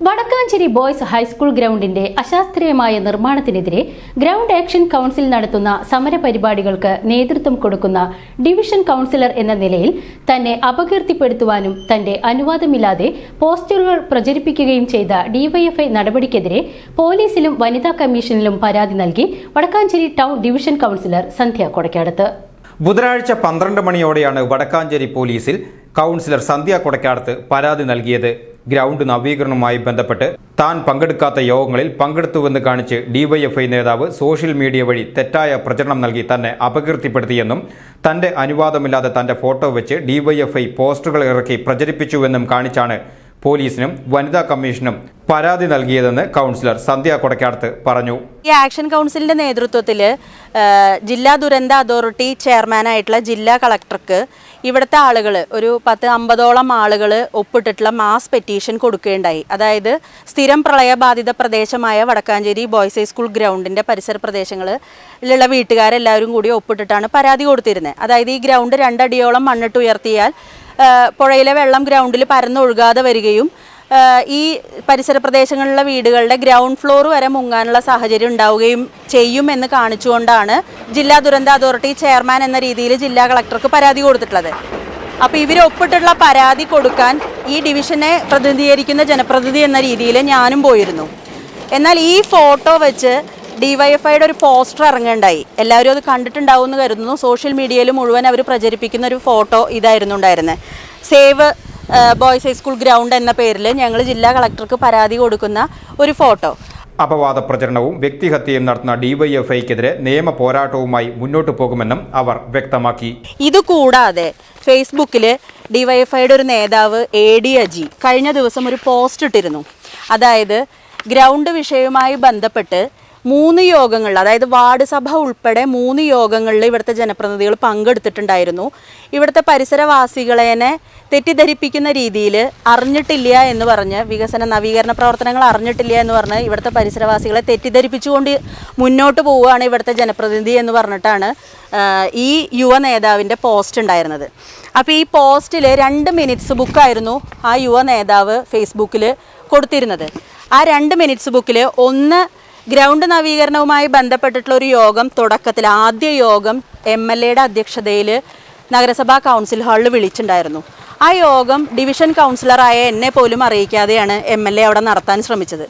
Vadakkanchery boys high school ഗ്രൗണ്ടിന്റെ അശാസ്ത്രീയമായ നിർമ്മാണത്തിനെതിരെ ground action council നടത്തുന്ന സമരപരിപാടികൾക്ക് നേതൃത്വം കൊടുക്കുന്ന ഡിവിഷൻ കൗൺസിലർ എന്ന നിലയിൽ തന്നെ അപകീർത്തിപ്പെടുത്തുവാനും തന്റെ അനുവാദമില്ലാതെ പോസ്റ്ററുകൾ പ്രചരിപ്പിക്കുകയും ചെയ്ത ഡിവൈഎഫ്ഐ നടപടിക്കെതിരെ പോലീസിലും വനിതാ കമ്മീഷനിലും പരാതി നൽകി Vadakkanchery town division councillor Sandhya Kodakkadath. ബുധനാഴ്ച പന്ത്രണ്ട് മണിയോടെയാണ് വടക്കാഞ്ചേരി പോലീസിൽ കൗൺസിലർ സന്ധ്യ കൊടക്കാടത്ത് പരാതി നൽകിയത്. ഗ്രൗണ്ട് നവീകരണവുമായി ബന്ധപ്പെട്ട് താൻ പങ്കെടുക്കാത്ത യോഗങ്ങളിൽ പങ്കെടുത്തുവെന്ന് കാണിച്ച് ഡിവൈഎഫ്ഐ നേതാവ് സോഷ്യൽ മീഡിയ വഴി തെറ്റായ പ്രചരണം നൽകി തന്നെ അപകീർത്തിപ്പെടുത്തിയെന്നും തന്റെ അനുവാദമില്ലാതെ തന്റെ ഫോട്ടോ വെച്ച് ഡിവൈഎഫ്ഐ പോസ്റ്ററുകൾ ഇറക്കി പ്രചരിപ്പിച്ചുവെന്നും കാണിച്ചാണ് പോലീസിനും വനിതാ കമ്മീഷനും പരാതി നൽകിയതെന്ന് കൗൺസിലർ സന്ധ്യ കൊടക്കാടത്ത് പറഞ്ഞു. ഈ ആക്ഷൻ കൗൺസിലിന്റെ നേതൃത്വത്തിൽ ജില്ലാ ദുരന്ത അതോറിറ്റി ചെയർമാനായിട്ടുള്ള ജില്ലാ കളക്ടർക്ക് ഇവിടുത്തെ ആളുകൾ ഒരു പത്ത് അമ്പതോളം ആളുകൾ ഒപ്പിട്ടിട്ടുള്ള മാസ് പെറ്റീഷൻ കൊടുക്കുകയുണ്ടായി. അതായത് സ്ഥിരം പ്രളയബാധിത പ്രദേശമായ വടക്കാഞ്ചേരി ബോയ്സ് ഹൈ സ്കൂൾ ഗ്രൗണ്ടിന്റെ പരിസര പ്രദേശങ്ങളിലുള്ള വീട്ടുകാരെല്ലാവരും കൂടി ഒപ്പിട്ടിട്ടാണ് പരാതി കൊടുത്തിരുന്നത്. അതായത് ഈ ഗ്രൗണ്ട് രണ്ടടിയോളം മണ്ണിട്ട് ഉയർത്തിയാൽ പുഴയിലെ വെള്ളം ഗ്രൗണ്ടിൽ പരന്നൊഴുകാതെ വരികയും ഈ പരിസര പ്രദേശങ്ങളിലെ വീടുകളുടെ ഗ്രൗണ്ട് ഫ്ലോർ വരെ മുങ്ങാനുള്ള സാഹചര്യം ഉണ്ടാവുകയും ചെയ്യും എന്ന് കാണിച്ചുകൊണ്ടാണ് ജില്ലാ ദുരന്ത അതോറിറ്റി ചെയർമാൻ എന്ന രീതിയിൽ ജില്ലാ കളക്ടർക്ക് പരാതി കൊടുത്തിട്ടുള്ളത്. അപ്പോൾ ഇവരൊപ്പിട്ടുള്ള പരാതി കൊടുക്കാൻ ഈ ഡിവിഷനെ പ്രതിനിധീകരിക്കുന്ന ജനപ്രതിനിധി എന്ന രീതിയിൽ ഞാനും പോയിരുന്നു. എന്നാൽ ഈ ഫോട്ടോ വെച്ച് ഡിവൈഎഫ്ഐയുടെ ഒരു പോസ്റ്റർ ഇറങ്ങുണ്ടായി. എല്ലാവരും അത് കണ്ടിട്ടുണ്ടാവും എന്ന് കരുതുന്നു. സോഷ്യൽ മീഡിയയിൽ മുഴുവൻ അവർ പ്രചരിപ്പിക്കുന്ന ഒരു ഫോട്ടോ ഇതായിരുന്നു ഉണ്ടായിരുന്നത് സേവ് ബോയ്സ് ഹൈസ്കൂൾ ഗ്രൗണ്ട് എന്ന പേരിൽ ഞങ്ങൾ ജില്ലാ കളക്ടർക്ക് പരാതി കൊടുക്കുന്ന ഒരു ഫോട്ടോ. അപവാദ പ്രചരണവും വ്യക്തിഹത്യയും നടത്തുന്ന ഡിവൈഎഫ്ഐക്കെതിരെ നിയമ പോരാട്ടവുമായി മുന്നോട്ട് പോകുമെന്നും അവർ വ്യക്തമാക്കി. ഇതുകൂടാതെ ഫേസ്ബുക്കിൽ ഡിവൈഎഫ്ഐയുടെ ഒരു നേതാവ് എ ഡി അജി കഴിഞ്ഞ ദിവസം ഒരു പോസ്റ്റ് ഇട്ടിരുന്നു. അതായത് ഗ്രൗണ്ട് വിഷയവുമായി ബന്ധപ്പെട്ട് മൂന്ന് യോഗങ്ങളിൽ അതായത് വാർഡ് സഭ ഉൾപ്പെടെ മൂന്ന് യോഗങ്ങളിൽ ഇവിടുത്തെ ജനപ്രതിനിധികൾ പങ്കെടുത്തിട്ടുണ്ടായിരുന്നു. ഇവിടുത്തെ പരിസരവാസികളെ തെറ്റിദ്ധരിപ്പിക്കുന്ന രീതിയിൽ അറിഞ്ഞിട്ടില്ല എന്ന് പറഞ്ഞ് വികസന നവീകരണ പ്രവർത്തനങ്ങൾ അറിഞ്ഞിട്ടില്ല എന്ന് പറഞ്ഞ് ഇവിടുത്തെ പരിസരവാസികളെ തെറ്റിദ്ധരിപ്പിച്ചുകൊണ്ട് മുന്നോട്ട് പോവുകയാണ് ഇവിടുത്തെ ജനപ്രതിനിധി എന്ന് പറഞ്ഞിട്ടാണ് ഈ യുവ നേതാവിന്റെ പോസ്റ്റ് ഉണ്ടായിരുന്നത്. അപ്പോൾ ഈ പോസ്റ്റിൽ രണ്ട് മിനിറ്റ്സ് ബുക്കായിരുന്നു ആ യുവ നേതാവ് ഫേസ്ബുക്കിൽ കൊടുത്തിരുന്നത്. ആ രണ്ട് മിനിറ്റ്സ് ബുക്കിൽ ഒന്ന് ഗ്രൗണ്ട് നവീകരണവുമായി ബന്ധപ്പെട്ടിട്ടുള്ള ഒരു യോഗം തുടക്കത്തിൽ ആദ്യ യോഗം എം എൽ എയുടെ അധ്യക്ഷതയിൽ നഗരസഭാ കൗൺസിൽ ഹാളിൽ വിളിച്ചിട്ടുണ്ടായിരുന്നു. ആ യോഗം ഡിവിഷൻ കൗൺസിലറായ എന്നെ പോലും അറിയിക്കാതെയാണ് എം എൽ എ അവിടെ നടത്താൻ ശ്രമിച്ചത്.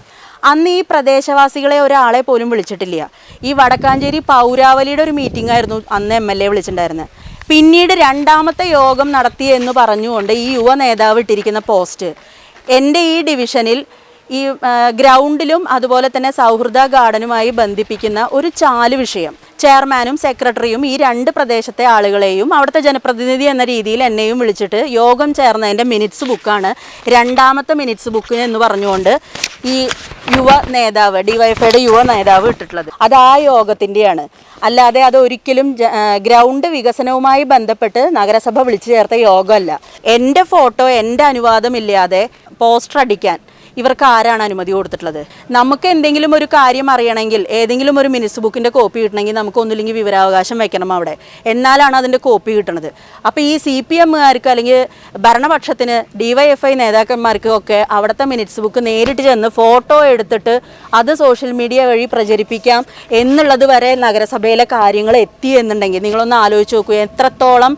അന്ന് ഈ പ്രദേശവാസികളെ ഒരാളെ പോലും വിളിച്ചിട്ടില്ല. ഈ വടക്കാഞ്ചേരി പൗരാവലിയുടെ ഒരു മീറ്റിംഗ് ആയിരുന്നു അന്ന് എം എൽ എ വിളിച്ചിട്ടുണ്ടായിരുന്നത്. പിന്നീട് രണ്ടാമത്തെ യോഗം നടത്തി എന്ന് പറഞ്ഞുകൊണ്ട് ഈ യുവ നേതാവ് ഇട്ടിരിക്കുന്ന പോസ്റ്റ് എന്റെ ഈ ഡിവിഷനിൽ ഈ ഗ്രൗണ്ടിലും അതുപോലെ തന്നെ സൗഹൃദ ഗാർഡനുമായി ബന്ധിപ്പിക്കുന്ന ഒരു ചാൽ വിഷയം. ചെയർമാനും സെക്രട്ടറിയും ഈ രണ്ട് പ്രദേശത്തെ ആളുകളെയും അവിടുത്തെ ജനപ്രതിനിധി എന്ന രീതിയിൽ എന്നെയും വിളിച്ചിട്ട് യോഗം ചേർന്നതിന്റെ മിനിറ്റ്സ് ബുക്കാണ്. രണ്ടാമത്തെ മിനിറ്റ്സ് ബുക്ക് എന്ന് പറഞ്ഞുകൊണ്ട് ഈ യുവ നേതാവ് ഡിവൈഫൈയുടെ യുവ നേതാവ് ഇട്ടിട്ടുള്ളത്. അത് ആ യോഗത്തിന്റെയാണ്. അല്ലാതെ അത് ഒരിക്കലും ഗ്രൗണ്ട് വികസനവുമായി ബന്ധപ്പെട്ട് നഗരസഭ വിളിച്ചു ചേർത്ത യോഗമല്ല. എന്റെ ഫോട്ടോ എന്റെ അനുവാദമില്ലാതെ പോസ്റ്റർ അടിക്കാൻ ഇവർക്ക് ആരാണ് അനുമതി കൊടുത്തിട്ടുള്ളത്? നമുക്ക് എന്തെങ്കിലും ഒരു കാര്യം അറിയണമെങ്കിൽ ഏതെങ്കിലും ഒരു മിനിറ്റ്സ് ബുക്കിന്റെ കോപ്പി കിട്ടണമെങ്കിൽ നമുക്ക് ഒന്നുമില്ലെങ്കിൽ വിവരാവകാശം വെക്കണം അവിടെ. എന്നാലാണ് അതിന്റെ കോപ്പി കിട്ടണത്. അപ്പോൾ ഈ സി പി എമ്മുകാർക്ക് അല്ലെങ്കിൽ ഭരണപക്ഷത്തിന് ഡിവൈഎഫ്ഐ നേതാക്കന്മാർക്ക് ഒക്കെ അവിടുത്തെ മിനിറ്റ്സ് ബുക്ക് നേരിട്ട് ചെന്ന് ഫോട്ടോ എടുത്തിട്ട് അത് സോഷ്യൽ മീഡിയ വഴി പ്രചരിപ്പിക്കാം എന്നുള്ളത് വരെ നഗരസഭയിലെ കാര്യങ്ങൾ എത്തി എന്നുണ്ടെങ്കിൽ നിങ്ങളൊന്ന് ആലോചിച്ച് നോക്കൂ എത്രത്തോളം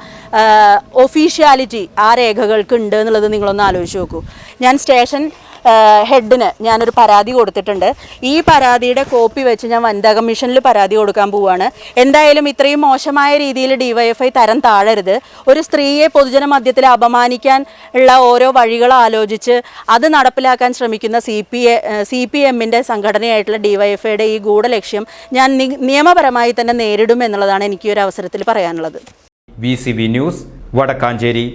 ഒഫീഷ്യാലിറ്റി ആ രേഖകൾക്ക് ഉണ്ട് എന്നുള്ളത് നിങ്ങളൊന്ന് ആലോചിച്ച് നോക്കൂ. ഞാൻ സ്റ്റേഷൻ ഹെഡിന് ഞാനൊരു പരാതി കൊടുത്തിട്ടുണ്ട്. ഈ പരാതിയുടെ കോപ്പി വെച്ച് ഞാൻ വനിതാ കമ്മീഷനിൽ പരാതി കൊടുക്കാൻ പോവുകയാണ് എന്തായാലും ഇത്രയും മോശമായ രീതിയിൽ ഡിവൈഎഫ്ഐ തരം താഴരുത്. ഒരു സ്ത്രീയെ പൊതുജന മധ്യത്തിൽ അപമാനിക്കാൻ ഉള്ള ഓരോ വഴികൾ ആലോചിച്ച് അത് നടപ്പിലാക്കാൻ ശ്രമിക്കുന്ന C P A C P എമ്മിന്റെ സംഘടനയായിട്ടുള്ള ഡിവൈഎഫ്ഐയുടെ ഈ ഗൂഢലക്ഷ്യം ഞാൻ നിയമപരമായി തന്നെ നേരിടും എന്നുള്ളതാണ് എനിക്ക് ഒരു അവസരത്തിൽ പറയാനുള്ളത്. V C B news Vadakkancheri.